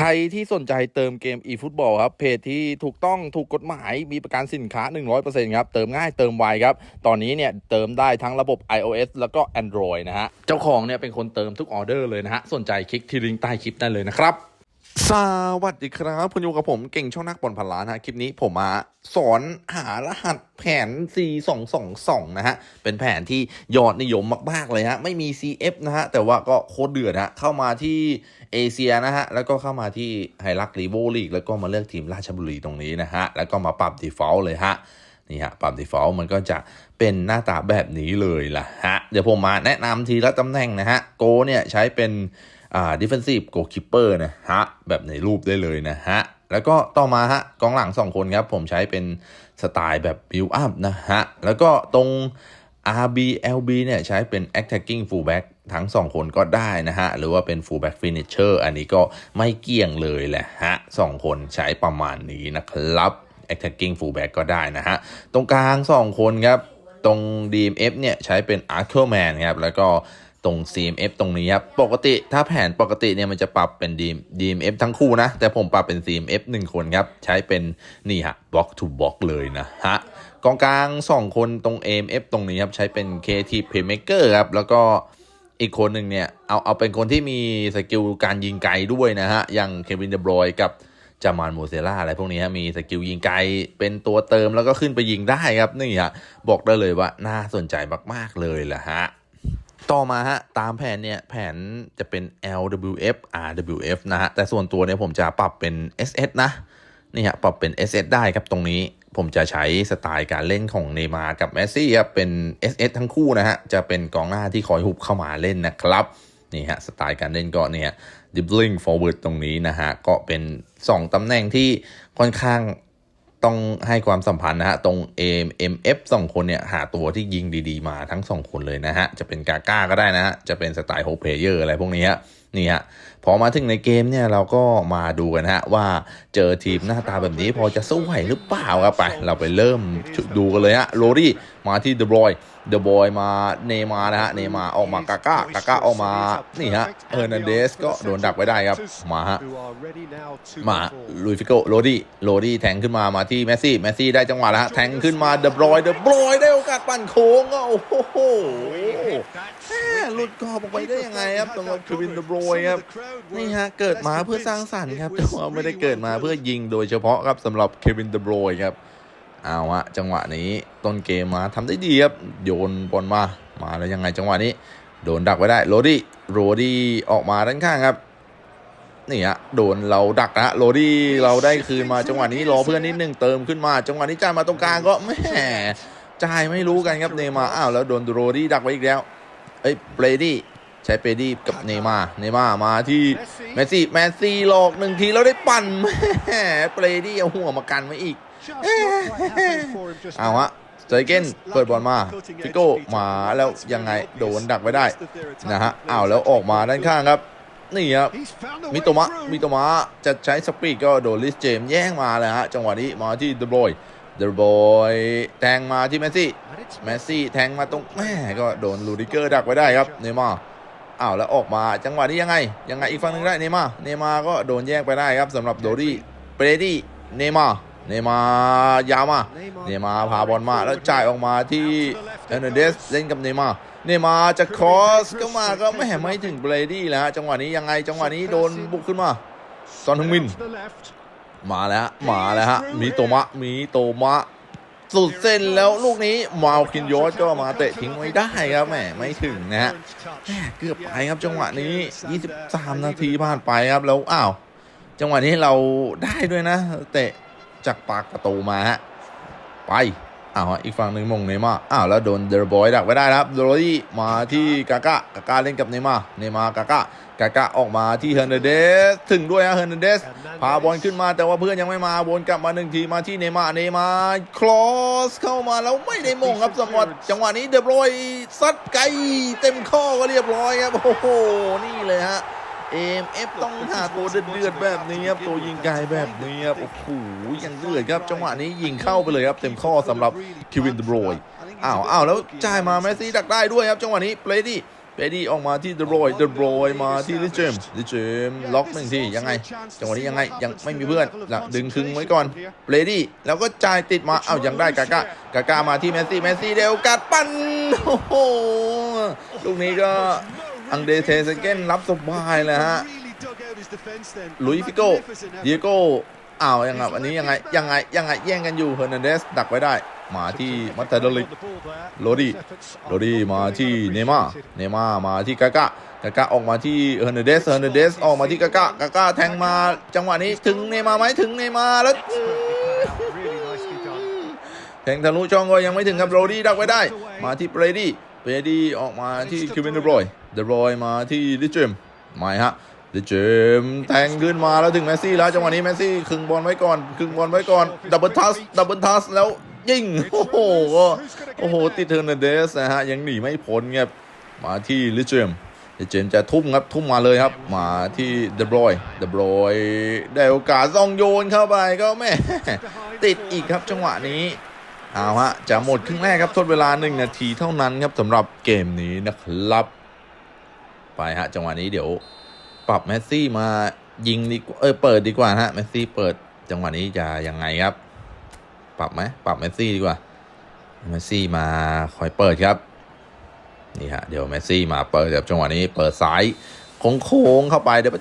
ใครที่สนใจเติมเกม eFootball ครับ เพจที่ถูกต้องถูกกฎหมายมีประกันสินค้า 100%ครับ เติมง่ายเติมไวครับ ตอนนี้เนี่ยเติมได้ทั้งระบบ iOS แล้วก็ Android นะฮะ เจ้าของเนี่ยเป็นคนเติมทุกออเดอร์เลยนะฮะ สนใจคลิกที่ลิงก์ใต้คลิปได้เลยนะครับ สวัสดีครับคุณอยู่กับผมเก่งช่องนักบอลพันล้านนะคลิปนี้ผมมาสอนหารหัสแผน C 2 2 2 นะฮะ เป็นแผนที่ยอดนิยมมาก ๆ เลยฮะ ไม่มี CF นะฮะ แต่ว่าก็โคตรเดือดฮะ เข้ามาที่เอเชียนะฮะ แล้วก็เข้ามาที่ไฮรักรีโวลีก แล้วก็มาเลือกทีมราชบุรีตรงนี้นะฮะ แล้วก็มาปรับ default เลยฮะนี่ฮะปรับ default มันก็จะเป็นหน้าตาแบบนี้เลยล่ะฮะ เดี๋ยวผมมาแนะนำทีละตำแหน่งนะฮะโกเนี่ยใช้เป็น อ่า defensive goalkeeper นะฮะ แบบในรูปได้เลยนะฮะ แล้วก็ต่อมาฮะกองหลัง 2 คนครับ ผมใช้เป็นสไตล์แบบ build up นะฮะ แล้วก็ตรง RBLB เนี่ยใช้เป็น attacking fullback ทั้ง 2 คนก็ได้นะฮะ หรือว่าเป็น fullback finisher อันนี้ก็ไม่เกี่ยงเลยแหละฮะสองคนใช้ประมาณนี้นะครับ attacking fullback ก็ได้นะฮะ ตรงกลาง 2 คนครับ ตรง DMF เนี่ยใช้เป็น Archerman ครับ แล้วก็ ตรง CMF ตรงนี้ครับ ปกติถ้าแผนปกติเนี่ยมันจะปรับเป็น DM DMF ทั้งคู่นะ แต่ผมปรับเป็น CMF 1 คนครับ ใช้เป็นนี่ฮะ block to block เลยนะฮะกองกลาง 2 คนตรง AMF ตรงนี้ครับ ใช้เป็น KT Playmaker ครับ แล้วก็อีกคนหนึ่งเนี่ย เอาเอาเป็นคนที่มีสกิลการยิงไกลด้วยนะฮะ อย่างเควินเดบรอยกับจามานโมเซล่าอะไรพวกนี้มีสกิลยิงไกลเป็นตัวเติมแล้วก็ขึ้นไปยิงได้ครับ นี่ฮะบอกได้เลยว่าน่าสนใจมาก ๆ เลยแหละฮะ ต่อมาฮะตามแผนเนี่ยแผนจะเป็น LWF RWF นะฮะแต่ส่วนตัวเนี่ยผมจะปรับเป็น SS นะนี่ฮะปรับเป็น SS ได้ครับตรงนี้ผมจะใช้สไตล์การเล่นของเนมาร์กับแมสซี่ครับเป็น SS ทั้งคู่นะฮะจะเป็นกองหน้าที่คอยหุบเข้ามาเล่นนะครับนี่ฮะสไตล์การเล่นก็เนี่ย dribbling forward ตรงนี้นะฮะก็เป็น 2ตำแหน่งที่ค่อนข้าง ต้องให้ความสัมพันธ์นะฮะ ตรง AMF สองคนเนี่ย หาตัวที่ยิงดีๆมาทั้งสองคนเลยนะฮะ จะเป็นกาก้าก็ได้นะฮะ จะเป็นสไตล์โฮเพเยอร์อะไรพวกนี้ฮะ นี่ฮะพอมาถึงในเกมเนี่ยเราก็มาดูกันฮะว่าเจอทีมหน้าตาแบบนี้พอจะสู้ไหวหรือเปล่าครับไป เราไปเริ่มดูกันเลยฮะโรดี้มาที่เดบรอยเดบอยมาเนมานะฮะเนมาออกมากาก้ากาก้าออกมานี่ฮะเออร์นันเดสก็โดนดักไว้ได้ครับมาฮะมาลุยฟิโกโรดี้โรดี้แทงขึ้นมามาที่แมสซี่แมสซี่ได้จังหวะแล้วฮะแทงขึ้นมาเดบรอยเดบรอยได้โอกาสปั่นโค้งอะโอ้โหแหม่หลุดกรอบออกไปได้ยังไงครับสำหรับเควินเดบรอยครับนี่ฮะเกิดมาเพื่อสร้างสรรค์ครับแต่ว่าไม่ได้เกิดมาเพื่อยิงโดยเฉพาะครับสำหรับเควินเดบรอยครับเอาฮะจังหวะนี้ต้นเกมมาทำได้ดีครับโยนบอลมามาแล้วยังไงจังหวะนี้ โดนดักไว้ได้โรดี้โรดี้ออกมาด้านข้างครับนี่ฮะโดนเราดักนะโรดี้เราได้คืนมาจังหวะนี้รอเพื่อนนิดนึงเติมขึ้นมา จังหวะนี้จ่ายมาตรงกลางก็แหม่จ่ายไม่รู้กันครับเนย์มาร์อ้าวแล้วโดนโรดี้ดักไว้อีกแล้วเอ้ยเบรดี้ใช้เบรดี้กับเนย์มาร์เนย์มาร์มาที่แมสซี่แมสซี่หลอกหนึ่งทีแล้วได้ปั่นแหม่เบรดี้เอาหัวมากันไว้อีกเอาฮะเจอเกนเปิดบอลมาฟิโก้มาแล้วยังไงโดนดักไว้ได้นะฮะอ้าวแล้วออกมาด้านข้างครับนี่ครับมิโตมะมิโตมะจะใช้สปีดก็โดนลิสเจมส์แย่งมาเลยฮะจังหวะนี้มาที่เดบรอย เดบรอยแทงมาที่แมสซี่แมสซี่แทงมาตรงแม่ก็โดนลูดิเกอร์ดักไว้ได้ครับเนย์มาร์อ้าวแล้วออกมาจังหวะนี้ยังไง ยังไงอีกฝั่งหนึงได้เนย์มาร์เนย์มาร์ก็โดนแย่งไปได้ครับสำหรับโดดี้เบรดี้เนย์มาร์เนย์มาร์ยาวมาเนย์มาร์พาบอลมาแล้วจ่ายออกมาที่เอร์นันเดสเล่นกับเนย์มาร์เนย์มาร์จะครอสก็มาก็ไม่แหไม่ถึงเบรดี้แล้วฮะจังหวะนี้ยังไงจังหวะนี้โดนบุกขึ้นมาซอนฮึงมิน มาแล้วมาแล้วฮะมีโตมะมีโตมะ สุดเส้นแล้วลูกนี้มาคินโยสก็มาเตะทิ้งไว้ได้ครับแหมไม่ถึงนะฮะแหมเกือบไปครับจังหวะนี้ 23 นาทีผ่านไปครับแล้วอ้าวจังหวะนี้เราได้ด้วยนะ เตะจากปากประตูมาฮะไป อ้าวอีกฝั่งหนึ่งมงเนย์มาร์อ้าวแล้วโดนเดอร์บอยดักไว้ได้ครับโดโรดี้มาที่กาก้ากาก้าเล่นกับเนย์มาร์เนย์มาร์กาก้ากาก้าออกมาที่เฮอร์นันเดส ถึงด้วยฮะเฮอร์นันเดส พาบอลขึ้นมาแต่ว่าเพื่อนยังไม่มาวนกลับมาหนึ่งทีมาที่เนย์มาร์เนย์มาร์คลอสเข้ามาแล้วไม่ได้มงครับสมวัติจังหวะนี้เดอร์บอยซัดไกลเต็มข้อก็เรียบร้อยครับโอ้โหนี่เลยฮะ AMF ต้องหาตัวเดือดๆแบบนี้ครับตัวยิงไกลแบบนี้ครับโอ้โหยังเดือดครับจังหวะนี้ยิงเข้าไปเลยครับเต็มข้อสำหรับคิวินเดบรอยอ้าวอ้าวแล้วจ่ายมาแมสซี่ดักได้ด้วยครับจังหวะนี้เบรดี้เเบดี้ออกมาที่เดบรอยเดบรอยมาที่ลิเจมลิเจมล็อกหนึ่งทียังไง จังหวะนี้ยังไงยังไม่มีเพื่อนหลังดึงคึงไว้ก่อนเบดี้แล้วก็จ่ายติดมาเอ้ายังได้กาก้ากาก้ามาที่เมสซี่เมสซี่เดวกัดปั้นโอ้โหลูกนี้ก็ อังเดเทเซเกนรับสบายเลยฮะลุยฟิโก้ดียโก้อ้าวยังไงวันนี้ยังไงยังไงยังไงแย่งกันอยู่เฮอร์นันเดสดักไว้ได้ มาที่มัตเตอร์ลิกโรดี้โรดี้มาที่เนม่าเนม่ามาที่กาก้ากาก้าออกมาที่เฮอร์นันเดสเฮอร์นันเดสออกมาที่กาก้ากาก้าแทงมาจังหวะนี้ถึงเนย์มาไหมถึงเนย์มาร์แล้วแทงทะลุช่องก็ยังไม่ถึงครับโรดี้ดักไว้ได้ มาที่เบรดี้เบรดี้ออกมาที่คิววินเดบรอย เดรอยมาที่ดิเจมไม่ฮะเดเจมแทงขึ้นมาแล้วถึงเมสซี่แล้วจังหวะนี้เมสซี่คึงบอลไว้ก่อนคึงบอลไว้ก่อนดับเบิลทัสดับเบิลทัสแล้วยิงโอ้โหโอ้โหติดเทอร์นันเดสนะฮะยังหนีไม่พ้นครับมาที่ลิเจมลิเจมจะทุ่มครับทุ่มมาเลยครับ มาที่เดบรอยเดบรอยได้โอกาสซองโยนเข้าไปก็แม่ติดอีกครับจังหวะนี้เอาฮะจะหมดครึ่งแรกครับทดเวลาหนึ่งนาทีเท่านั้นครับสำหรับเกมนี้นะครับ ไปฮะจังหวะนี้เดี๋ยวปรับเมสซี่มายิงดีกว่าเออเปิดดีกว่าฮะเมสซี่เปิดจังหวะนี้จะยังไงครับ ปรับไหมปรับเมสซี่ดีกว่าเมสซี่มาคอยเปิดครับนี่ฮะเดี๋ยวเมสซี่มาเปิดแบบจังหวะนี้เปิดซ้ายโค้งๆเข้าไปเดี๋ยว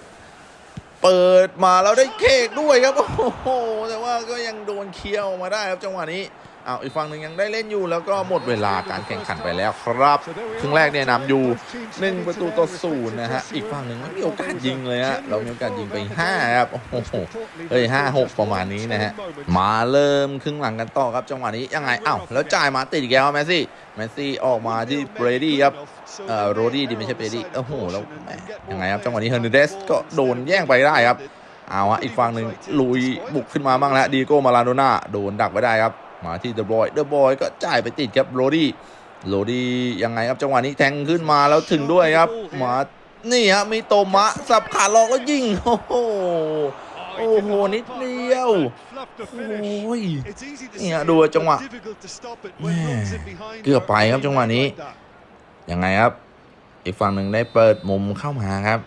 เปิดมาแล้วได้เคกด้วยครับโอ้โหแต่ว่าก็ยังโดนเคี้ยวมาได้ครับจังหวะนี้ อ้าวอีกฝั่งหนึ่งยังได้เล่นอยู่แล้วก็หมดเวลาการแข่งขันไปแล้วครับครึ่งแรกเนี่ยนำอยู่หนึ่งประตูต่อศูนย์นะฮะอีกฝั่งหนึ่งไม่มีโอกาสยิงเลยฮะเรามีโอกาสยิงไปห้าครับโอ้โหเฮ้ยห้าหกประมาณนี้นะฮะมาเริ่มครึ่งหลังกันต่อครับจังหวะนี้ยังไงอ้าวแล้วจ่ายมาติดอีกแล้วแมสซี่แมสซี่ออกมาที่เบรดี้ครับเอ่อโรดี้ดิไม่ใช่เบรดี้โอ้โหแล้วยังไงครับจังหวะนี้เฮอร์นันเดสก็โดนแย่งไปได้ครับเอาฮะอีกฝั่งหนึ่งลุยบุกขึ้นมาบ้างแล้วดีโก้มาลาโดน่าโดนดักไว้ได้ครับ มาที่เดอะบอยเดอะบอยก็จ่ายไปติดครับโรดี้โรดี้ยังไงครับจังหวะนี้แทงขึ้นมาแล้วถึงด้วยครับมานี่ฮะมีโตมะสับขาหลอกแล้วยิงโอ้โหโอ้โหนิดเดียวโอ้ยนี่ฮะดูจังหวะแม่เกือบไปครับจังหวะนี้ยังไงครับ อีกฝั่งหนึ่งได้เปิดมุมเข้ามาครับ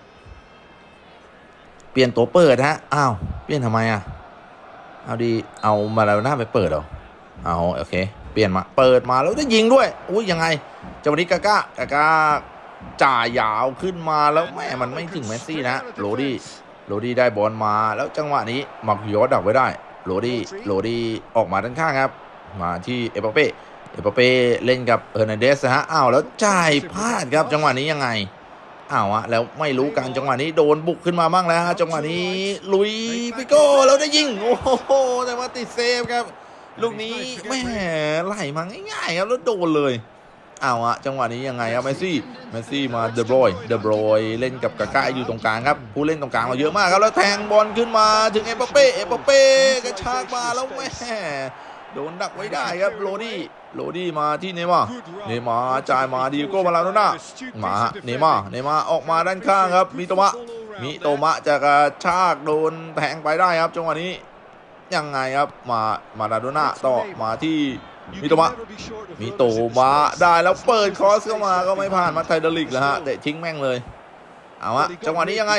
เปลี่ยนตัวเปิดฮะอ้าวเปลี่ยนทำไมอะเอาดีเอามาแล้วหน้าไปเปิดเหรอ เอาโอเค เปลี่ยนมาเปิดมาแล้วจะยิงด้วยอุ้ยยังไงจังหวะนี้กาก้ากาก้าจ่ายยาวขึ้นมาแล้วแม่มันไม่ถึงเมสซี่นะโรดี้โรดี้ได้บอลมาแล้วจังหวะนี้มักยอดักไว้ได้โรดี้โรดี้ออกมาด้านข้างครับ มาที่เอปเป้เอปเป้เล่นกับเฮอร์นันเดสนะฮะอ้าวแล้วจ่ายพลาดครับจังหวะนี้ยังไงอ้าวอะแล้วไม่รู้กันจังหวะนี้โดนบุกขึ้นมาบ้างแล้วจังหวะนี้ลุยปิโก้แล้วได้ยิงโอ้โหแต่ว่าติดเซฟครับ ลูกนี้แม่ไหลมาง่ายๆครับแล้วโดนเลยเอาอะจังหวะนี้ยังไงครับเมสซี่เมสซี่มาเดบรอยเดบรอยเล่นกับกาก้าอยู่ตรงกลางครับผู้เล่นตรงกลางเราเยอะมากครับแล้วแทงบอลขึ้นมาถึงเอเปเป้เอเปเป้กระชากมาแล้วแม่โดนดักไว้ได้ครับโรดี้โรดี้มาที่เนย์มาร์เนย์มาร์จ่ายมาดีโก้มาลาโดน่ามาฮะเนย์มาร์เนย์มาร์ออกมาด้านข้างครับมิโตมะมิโตมะจะกระชากโดนแทงไปได้ครับจังหวะนี้ ยังไงครับมามาลาโดน่าต่อมาที่มิโตมะมิโตมะได้แล้วเปิดครอสเข้ามาก็ไม่ผ่านมาไทเดลิกแล้วฮะเตะทิ้งแม่งเลยเอาฮะจังหวะนี้ยังไง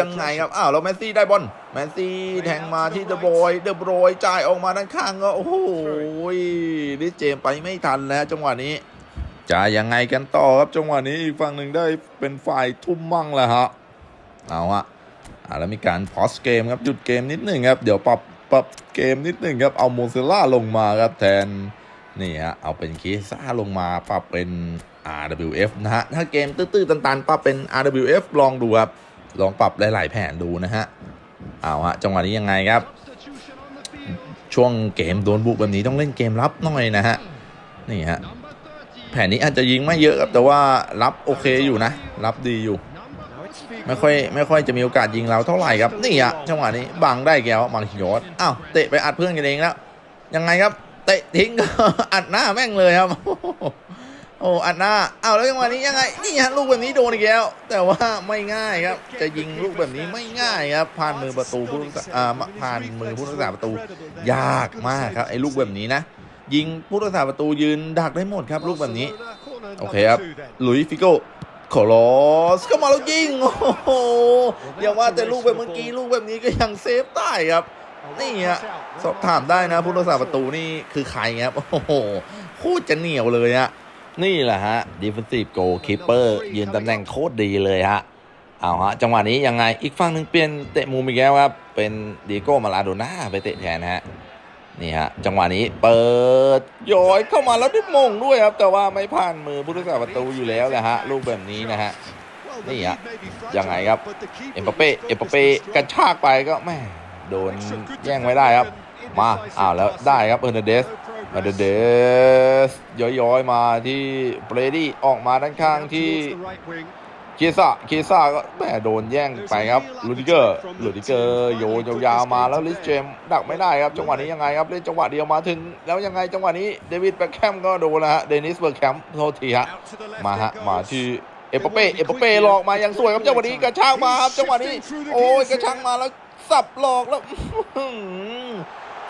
ยังไงครับอ้าวแล้วแมสซี่ได้บอลแมสซี่แทงมาที่เดบรอยเดบรอยจ่ายออกมาด้านข้างก็โอ้โหดิเจมส์ไปไม่ทันแล้วจังหวะนี้จะยังไงกันต่อครับจังหวะนี้อีกฝั่งหนึ่งได้เป็นฝ่ายทุ่มมั่งแล้วฮะเอาฮะอ่าแล้วมีการพอสเกมครับหยุดเกมนิดหนึ่งครับเดี๋ยวปรับ ปรับเกมนิดหนึ่งครับ เอาโมเซล่าลงมาครับแทนนี่ฮะเอาเป็นเคซ่าลงมาปรับเป็น RWF นะฮะ ถ้าเกมตื้อๆตันๆปรับเป็น RWF ลองดูครับ ลองปรับหลายๆแผนดูนะฮะ เอาฮะจังหวะนี้ยังไงครับ ช่วงเกมโดนบุกแบบนี้ต้องเล่นเกมรับหน่อยนะฮะ นี่ฮะ แผนนี้อาจจะยิงไม่เยอะครับแต่ว่ารับโอเคอยู่นะ รับดีอยู่ ไม่ค่อยไม่ค่อยจะมีโอกาสยิงเราเท่าไหร่ครับนี่อะจังหวะนี้บังได้แก้วมังคยอดอ้าวเตะไปอัดเพื่อนกันเองแล้วยังไงครับ เตะทิ้งอัดหน้าแม่งเลยครับโอ้อัดหน้าอ้าวแล้วจังหวะนี้ยังไงนี่ฮะลูกแบบนี้โดนอีกแล้ว แต่ว่าไม่ง่ายครับ จะยิงลูกแบบนี้ไม่ง่ายครับผ่านมือประตูผู้รักษาอ่าผ่านมือผู้รักษาประตู ยากมากครับไอ้ลูกแบบนี้นะยิงผู้รักษาประตูยืนดักได้หมดครับ ลูกแบบนี้ โอเคครับหลุยส์ฟิโก้ โคลอสเข้ามาแล้วยิง โอ้โหอย่าว่าแต่ลูกแบบเมื่อกี้ลูกแบบนี้ก็ยังเซฟได้ครับ นี่ฮะสอบถามได้นะผู้รักษาประตูนี่คือใครครับ โอ้โหโคตรจะเหนียวเลยอะนี่แหละฮะ defensive goalkeeper ยืนตำแหน่งโคตรดีเลยฮะเอาฮะจังหวะนี้ยังไงอีกฝั่งหนึ่งเปลี่ยนเตะมุมอีกแล้วครับ เป็นดีโก้มาลาโดน่าไปเตะแทนนะฮะ นี่ฮะจังหวะนี้เปิดย้อยเข้ามาแล้วได้มงด้วยครับ แต่ว่าไม่ผ่านมือผู้รักษาประตูอยู่แล้วแหละฮะลูกแบบนี้นะฮะนี่ฮะยังไงครับเอ็มปเป้เอ็มปเป้กระชากไปก็แม่โดนแย่งไม่ได้ครับ มาอ้าวแล้วได้ครับเออร์นันเดสมาเดเดสย้อยๆมาที่เบรดี้ออกมาด้านข้างที่ คีซ่าเคีซ่าก็แหมโดนแย่งไปครับลูดิเกอร์ลูดิเกอร์โยนยาวๆมาแล้วลิสเจมดักไม่ได้ครับ จังหวะนี้ยังไงครับเล่นจังหวะเดียวมาถึง แล้วยังไงจังหวะนี้เดวิดแบ็คแคมก็โดนนะฮะเดนิสเบิร์แคมโทษทีฮะมาฮะมาที่เอปเป้เอปเป้หลอกมาอย่างสวยครับจังหวะนี้กระชากมาครับจังหวะนี้ โอ้ยกระชากมาแล้วสับหลอกแล้ว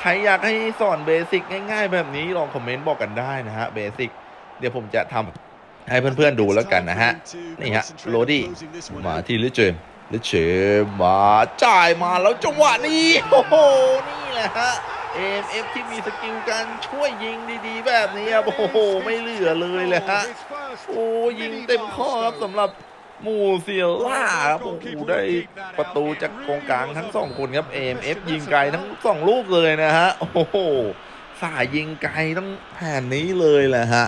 ใครอยากให้สอนเบสิกง่าย ๆ แบบนี้ลองคอมเมนต์บอกกันได้นะฮะเบสิกเดี๋ยวผมจะทำ ให้เพื่อนๆดูแล้วกันนะฮะ นี่ฮะโรดี้มาที่ลิเจมลิเจมมาจ่ายมาแล้วจังหวะนี้โอ้โหนี่แหละฮะ AMF ที่มีสกิลการช่วยยิงดีๆ แบบนี้ครับโอ้โห ไม่เหลือเลยเลยฮะ โอ้ยิงเต็มข้อครับสำหรับมูเซียล่าครับโอ้โหได้ประตูจากกองกลางทั้งสองคนครับ AMF ยิงไกลทั้งสองลูกเลยนะฮะ โอ้โหสายยิงไกลต้องแผ่นนี้เลยแหละฮะ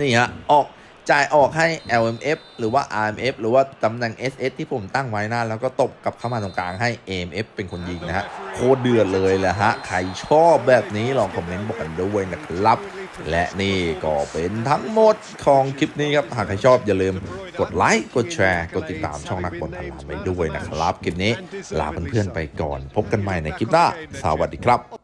นี่ฮะออกจ่ายออกให้ LMF หรือว่า RMF หรือว่าตำแหน่ง SS ที่ผมตั้งไว้นะแล้วก็ตบกับเข้ามาตรงกลางให้ AMF เป็นคนยิงนะฮะ โคตรเดือดเลยแหละฮะ ใครชอบแบบนี้ลองคอมเมนต์บอกกันด้วยนะครับ และนี่ก็เป็นทั้งหมดของคลิปนี้ครับ หากใครชอบอย่าลืมกดไลค์ กดแชร์ กดติดตามช่องนักบอลพลามไปด้วยนะครับ คลิปนี้ลาเพื่อนๆไปก่อน พบกันใหม่ในคลิปหน้า สวัสดีครับ